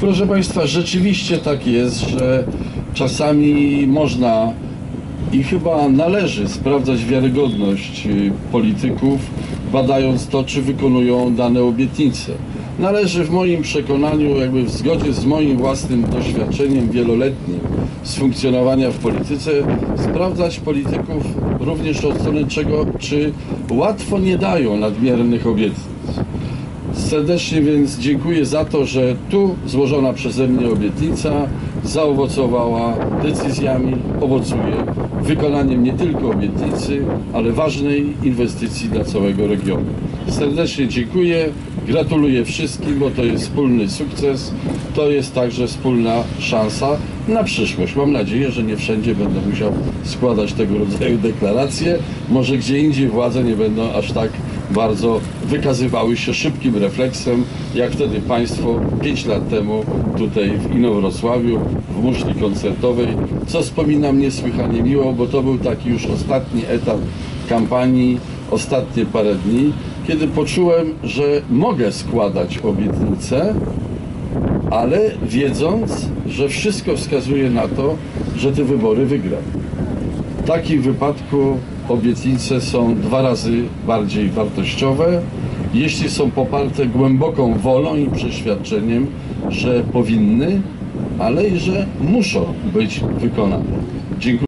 Proszę Państwa, rzeczywiście tak jest, że czasami można i chyba należy sprawdzać wiarygodność y, polityków, badając to, czy wykonują dane obietnice. Należy w moim przekonaniu, jakby w zgodzie z moim własnym doświadczeniem wieloletnim z funkcjonowania w polityce, sprawdzać polityków również od strony czego, czy łatwo nie dają nadmiernych obietnic. Serdecznie więc dziękuję za to, że tu złożona przeze mnie obietnica zaowocowała decyzjami, owocuje wykonaniem nie tylko obietnicy, ale ważnej inwestycji dla całego regionu. Serdecznie dziękuję, gratuluję wszystkim, bo to jest wspólny sukces, to jest także wspólna szansa na przyszłość. Mam nadzieję, że nie wszędzie będę musiał składać tego rodzaju deklaracje. Może gdzie indziej władze nie będą aż tak bardzo wykazywały się szybkim refleksem, jak wtedy Państwo 5 lat temu tutaj w Inowrocławiu, w muszli koncertowej, co wspominam niesłychanie miło, bo to był taki już ostatni etap kampanii, ostatnie parę dni, kiedy poczułem, że mogę składać obietnice, ale wiedząc, że wszystko wskazuje na to, że te wybory wygram. W takim wypadku obietnice są dwa razy bardziej wartościowe, jeśli są poparte głęboką wolą i przeświadczeniem, że powinny, ale i że muszą być wykonane. Dziękuję.